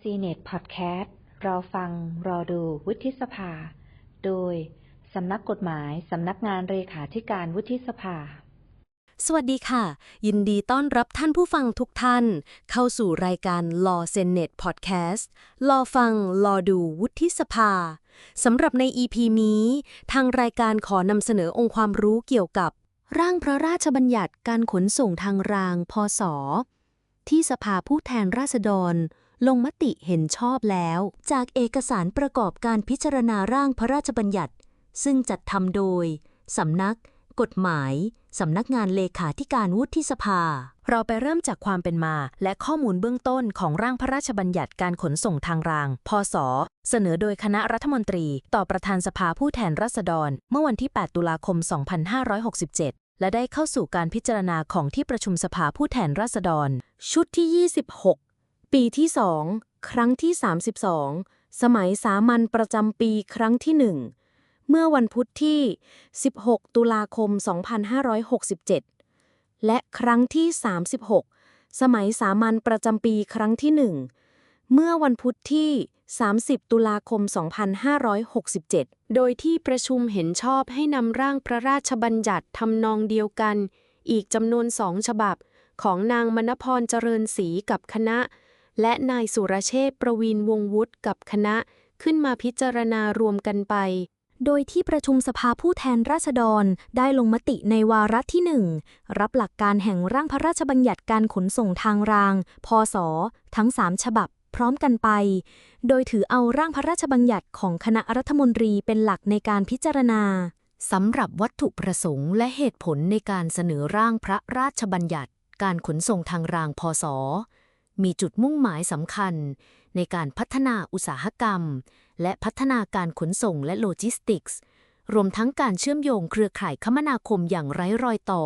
ซีเน็ตพอดแคสต์รอฟัง รอดูวุฒิสภา โดย สำนักกฎหมาย สำนักงานเลขาธิการวุฒิสภา สวัสดีค่ะ ยินดีต้อนรับท่านผู้ฟังทุกท่าน เข้าสู่รายการ Law Senate Podcast รอฟัง รอดูวุฒิสภาสำหรับใน EP นี้ ทางรายการขอนำเสนอองค์ความรู้เกี่ยวกับ ร่างพระราชบัญญัติการขนส่งทางราง พศ ที่สภาผู้แทนราษฎร ลงมติเห็นชอบแล้ว จากเอกสารประกอบการพิจารณาร่างพระราชบัญญัติ ซึ่งจัดทำโดย สำนัก กฎหมาย สำนักงานเลขาธิการวุฒิสภา เราไปเริ่มจากความเป็นมา และข้อมูลเบื้องต้นของร่างพระราชบัญญัติการขนส่งทางราง พศ เสนอโดยคณะรัฐมนตรี ต่อประธานสภาผู้แทนราษฎร เมื่อวันที่ 8 ตุลาคม 2567และได้เข้าสู่การพิจารณาของที่ประชุมสภาผู้แทนราษฎร ชุดที่ 26 ปีที่2ครั้งที่ 32 สมัยสามัญประจำปีครั้งที่1เมื่อวันพุธที่ 16 ตุลาคม 2567 และครั้งที่ 36 สมัยสามัญประจำปีครั้งที่1เมื่อวันพุธที่ 30 ตุลาคม 2567 โดยที่ประชุมเห็นชอบให้นำร่างพระราชบัญญัติทำนองเดียวกัน อีกจำนวนสองฉบับของนางมณพรเจริญศรีกับคณะ และนายสุรเชษฐ์ประวีนวงวุฒิกับคณะขึ้นมาพิจารณารวมกันไป โดยที่ประชุมสภาผู้แทนราษฎรได้ลงมติในวาระที่หนึ่งรับหลักการแห่งร่างพระราชบัญญัติการขนส่งทางราง พศ ทั้งสามฉบับพร้อมกันไป โดยถือเอาร่างพระราชบัญญัติของคณะรัฐมนตรีเป็นหลักในการพิจารณาสำหรับวัตถุประสงค์และเหตุผลในการเสนอร่างพระราชบัญญัติ การขนส่งทางรางพศ มีจุดมุ่งหมายสำคัญ ในการพัฒนาอุตสาหกรรม และพัฒนาการขนส่งและโลจิสติกส์ รวมทั้งการเชื่อมโยงเครือข่ายคมนาคมอย่างไร้รอยต่อ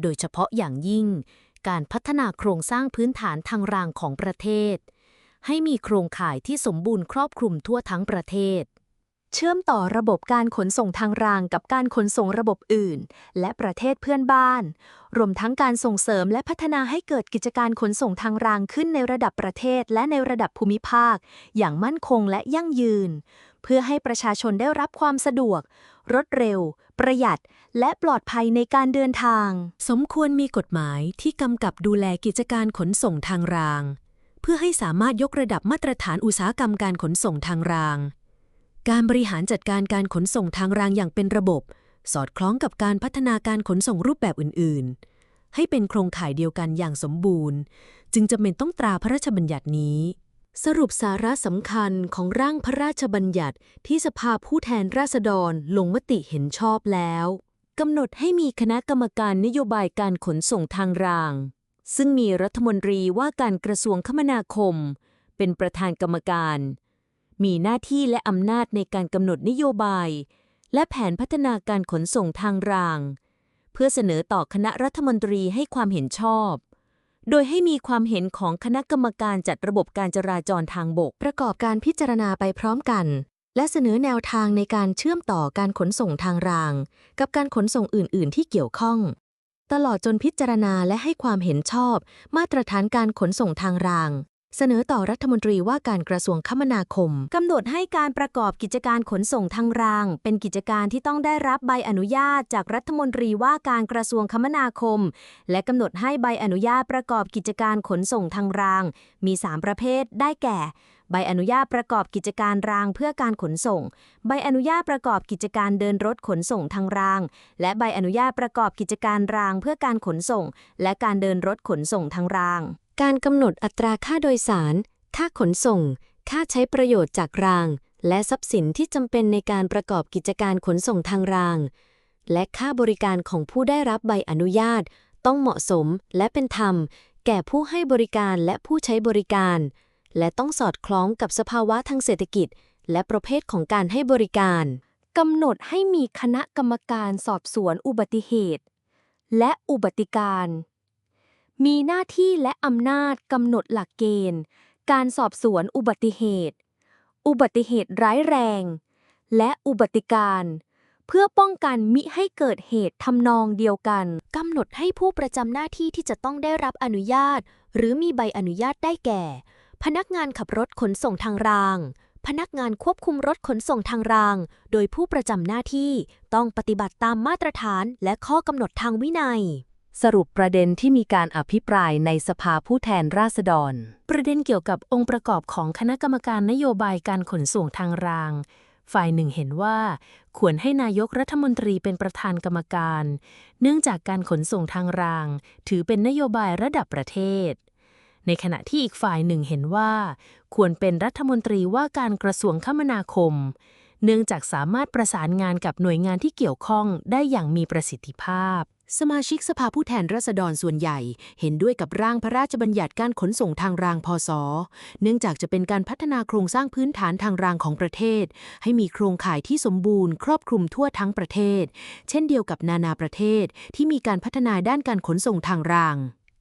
โดยเฉพาะอย่างยิ่ง การพัฒนาโครงสร้างพื้นฐานทางรางของประเทศ ให้มีโครงข่ายที่สมบูรณ์ครอบคลุมทั่วทั้งประเทศ เชื่อมต่อระบบการขนส่งทางรางกับการขนส่งระบบอื่น และประเทศเพื่อนบ้าน รวมทั้งการส่งเสริมและพัฒนาให้เกิดกิจการขนส่งทางรางขึ้นในระดับประเทศและในระดับภูมิภาค อย่างมั่นคงและยั่งยืน เพื่อให้ประชาชนได้รับความสะดวก รวดเร็ว ประหยัด และปลอดภัยในการเดินทาง สมควรมีกฎหมายที่กำกับดูแลกิจการขนส่งทางราง เพื่อให้สามารถยกระดับมาตรฐานอุตสาหกรรมการขนส่งทางราง การบริหารจัดการการขนส่งทางรางอย่างเป็นระบบ สอดคล้องกับการพัฒนาการขนส่งรูปแบบอื่น ๆ ให้เป็นโครงข่ายเดียวกันอย่างสมบูรณ์ จึงจำเป็นต้องตราพระราชบัญญัตินี้ สรุปสาระสำคัญของร่างพระราชบัญญัติที่สภาผู้แทนราษฎรลงมติเห็นชอบแล้วกำหนดให้มีคณะกรรมการนโยบายการขนส่งทางราง ซึ่งมีรัฐมนตรีว่าการกระทรวงคมนาคม เป็นประธานกรรมการ มีหน้าที่และอำนาจในการกำหนดนโยบาย และแผนพัฒนาการขนส่งทางราง เพื่อเสนอต่อคณะรัฐมนตรีให้ความเห็นชอบ โดยให้มีความเห็นของคณะกรรมการจัดระบบการจราจรทางบก ประกอบการพิจารณาไปพร้อมกัน และเสนอแนวทางในการเชื่อมต่อการขนส่งทางราง กับการขนส่งอื่น ๆ ที่เกี่ยวข้องตลอดจนพิจารณาและให้ความเห็นชอบ มาตรฐานการขนส่งทางราง เสนอต่อรัฐมนตรีว่าการกระทรวงคมนาคมกำหนดให้การประกอบกิจการขนส่งทางราง เป็นกิจการที่ต้องได้รับใบอนุญาตจากรัฐมนตรีว่าการกระทรวงคมนาคม และกำหนดให้ใบอนุญาตประกอบกิจการขนส่งทางราง มี 3 ประเภทได้แก่ ใบอนุญาตประกอบกิจการรางเพื่อการขนส่ง ใบอนุญาตประกอบกิจการเดินรถขนส่งทางราง และใบอนุญาตประกอบกิจการรางเพื่อการขนส่ง และการเดินรถขนส่งทางราง การกำหนดอัตราค่าโดยสาร ค่าขนส่ง ค่าใช้ประโยชน์จากราง และทรัพย์สินที่จำเป็นในการประกอบกิจการขนส่งทางราง และค่าบริการของผู้ได้รับใบอนุญาต ต้องเหมาะสมและเป็นธรรม แก่ผู้ให้บริการและผู้ใช้บริการ และต้องสอดคล้องกับสภาวะทางเศรษฐกิจ และประเภทของการให้บริการกำหนดให้มีคณะกรรมการสอบสวนอุบัติเหตุ และอุบัติการ มีหน้าที่และอำนาจกำหนดหลักเกณฑ์ การสอบสวนอุบัติเหตุ อุบัติเหตุร้ายแรง และอุบัติการ เพื่อป้องกันมิให้เกิดเหตุทำนองเดียวกันกำหนดให้ผู้ประจำหน้าที่ที่จะต้องได้รับอนุญาต หรือมีใบอนุญาตได้แก่ พนักงานขับรถขนส่งทางราง พนักงานควบคุมรถขนส่งทางราง โดยผู้ประจำหน้าที่ต้องปฏิบัติตามมาตรฐานและข้อกำหนดทางวินัย สรุปประเด็นที่มีการอภิปรายในสภาผู้แทนราษฎร ประเด็นเกี่ยวกับองค์ประกอบของคณะกรรมการนโยบายการขนส่งทางราง ฝ่ายหนึ่งเห็นว่า ควรให้นายกรัฐมนตรีเป็นประธานกรรมการ เนื่องจากการขนส่งทางราง ถือเป็นนโยบายระดับประเทศ ในขณะที่อีกฝ่ายหนึ่งเห็นว่า ควรเป็นรัฐมนตรีว่าการกระทรวงคมนาคม เนื่องจากสามารถประสานงานกับหน่วยงานที่เกี่ยวข้องได้อย่างมีประสิทธิภาพ สมาชิกสภาผู้แทนราษฎรส่วนใหญ่ เห็นด้วยกับร่างพระราชบัญญัติการขนส่งทางรางพศ เนื่องจากจะเป็นการพัฒนาโครงสร้างพื้นฐานทางรางของประเทศ ให้มีโครงข่ายที่สมบูรณ์ครอบคลุมทั่วทั้งประเทศ เช่นเดียวกับนานาประเทศที่มีการพัฒนาด้านการขนส่งทางราง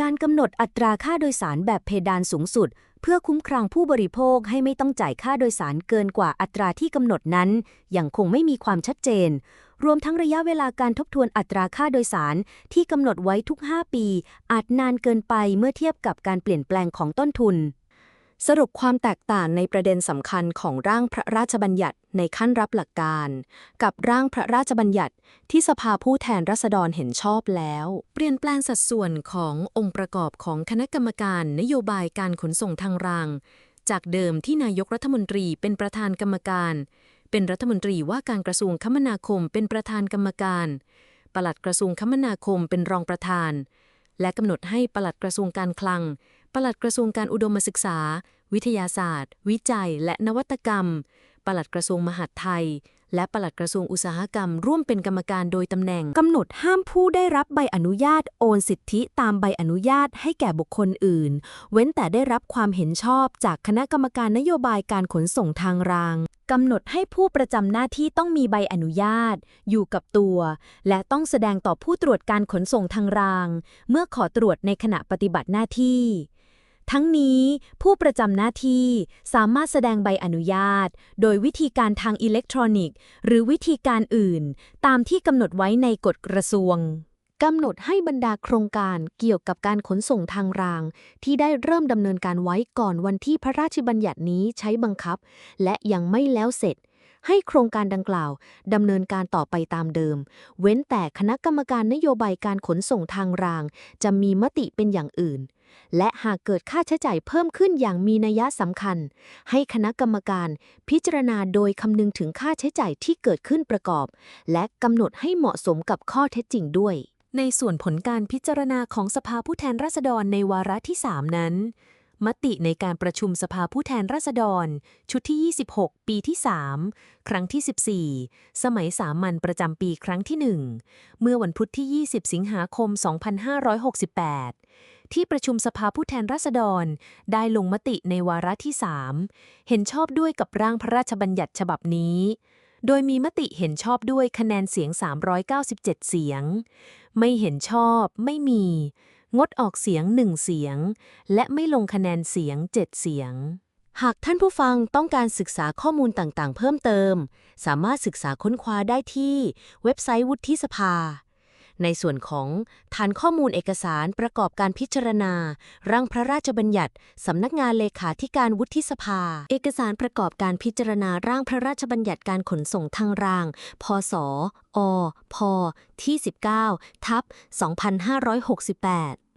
การกำหนดอัตราค่าโดยสารแบบเพดานสูงสุด เพื่อคุ้มครองผู้บริโภคให้ไม่ต้องจ่ายค่าโดยสารเกินกว่าอัตราที่กำหนดนั้นยังคงไม่มีความชัดเจน รวมทั้งระยะเวลาการทบทวนอัตราค่าโดยสารที่กำหนดไว้ทุก 5 ปี อาจนานเกินไปเมื่อเทียบกับการเปลี่ยนแปลงของต้นทุน สรุปความแตกต่างในประเด็นสำคัญของร่างพระราชบัญญัติในขั้นรับหลักการ กับร่างพระราชบัญญัติที่สภาผู้แทนราษฎรเห็นชอบแล้ว เปลี่ยนแปลงสัดส่วนขององค์ประกอบของคณะกรรมการนโยบายการขนส่งทางราง จากเดิมที่นายกรัฐมนตรีเป็นประธานกรรมการ เป็นรัฐมนตรีว่าการกระทรวงคมนาคมเป็นประธานกรรมการ ปลัดกระทรวงคมนาคมเป็นรองประธาน และกำหนดให้ปลัดกระทรวงการคลัง ปลัดกระทรวงการอุดมศึกษา วิทยาศาสตร์ วิจัย และนวัตกรรม ปลัดกระทรวงมหาดไทย และปลัดกระทรวงอุตสาหกรรม ร่วมเป็นกรรมการโดยตำแหน่งกำหนดห้ามผู้ได้รับใบอนุญาตโอนสิทธิตามใบอนุญาตให้แก่บุคคลอื่น เว้นแต่ได้รับความเห็นชอบจากคณะกรรมการนโยบายการขนส่งทางรางกำหนดให้ผู้ประจำหน้าที่ต้องมีใบอนุญาต อยู่กับตัว และต้องแสดงต่อผู้ตรวจการขนส่งทางราง เมื่อขอตรวจในขณะปฏิบัติหน้าที่ ทั้งนี้ผู้ประจำหน้าที่สามารถแสดงใบอนุญาต โดยวิธีการทางอิเล็กทรอนิกส์ หรือวิธีการอื่น ตามที่กำหนดไว้ในกฎกระทรวงกำหนดให้บรรดาโครงการเกี่ยวกับการขนส่งทางราง ที่ได้เริ่มดำเนินการไว้ก่อนวันที่พระราชบัญญัตินี้ใช้บังคับ และยังไม่แล้วเสร็จ ให้โครงการดังกล่าวดำเนินการต่อไปตามเดิม เว้นแต่คณะกรรมการนโยบายการขนส่งทางราง จะมีมติเป็นอย่างอื่น และหากเกิดค่าใช้จ่ายเพิ่มขึ้นอย่างมีนัยสำคัญ ให้คณะกรรมการพิจารณาโดยคำนึงถึงค่าใช้จ่ายที่เกิดขึ้นประกอบ และกำหนดให้เหมาะสมกับข้อเท็จจริงด้วย ในส่วนผลการพิจารณาของสภาผู้แทนราษฎรในวาระที่ 3 นั้น มติในการประชุมสภาผู้แทนราษฎร ชุดที่ 26 ปีที่ 3 ครั้งที่ 14 สมัยสามัญประจำปีครั้งที่ 1 เมื่อวันพุธที่ 20 สิงหาคม 2568 ที่ประชุมสภาผู้แทนราษฎร ได้ลงมติในวาระที่ 3 เห็นชอบด้วยกับร่างพระราชบัญญัติฉบับนี้ โดยมีมติเห็นชอบด้วยคะแนนเสียง 397 เสียง ไม่เห็นชอบไม่มี งดออกเสียงหนึ่งเสียง และไม่ลงคะแนนเสียง 7 เสียงหากท่านผู้ฟังต้องการศึกษาข้อมูลต่างๆ เพิ่มเติม สามารถศึกษาค้นคว้าได้ที่เว็บไซต์วุฒิสภา ในส่วนของฐานข้อมูลเอกสารประกอบการพิจารณา ร่างพระราชบัญญัติ สำนักงานเลขาธิการวุฒิสภา เอกสารประกอบการพิจารณาร่างพระราชบัญญัติการขนส่งทางราง พศอพที่ 19 ทับ 2568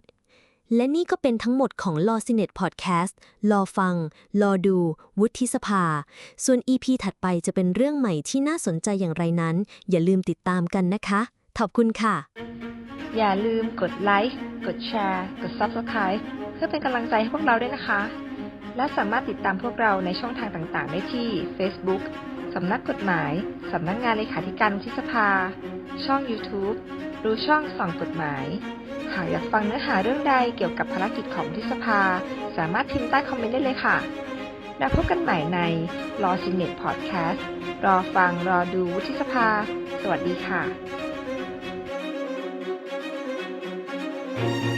และนี่ก็เป็นทั้งหมดของ Law s i n e t Podcast รอฟัง รอดู วุฒิสภา ส่วน EP ถัดไปจะเป็นเรื่องใหม่ที่น่าสนใจอย่างไรนั้น อย่าลืมติดตามกันนะคะ ขอบคุณค่ะ อย่าลืมกดไลค์ กดแชร์ กด Subscribe เพื่อเป็นกำลังใจให้พวกเราด้วยนะคะ และสามารถติดตามพวกเราในช่องทางต่างๆ ได้ที่ Facebook สำนักกฎหมาย สำนักงานเลขาธิการวุฒิสภา ช่อง YouTube รือช่องส่องกฎหมาย หากอยากฟังเนื้อหาเรื่องใดเกี่ยวกับภารกิจของวุฒิสภา สามารถพิมพ์ใต้คอมเมนต์ได้เลยค่ะ แล้วพบกันใหม่ใน Law s i n e t Podcast รอฟังรอดูวุฒิสภา สวัสดีค่ะ thank you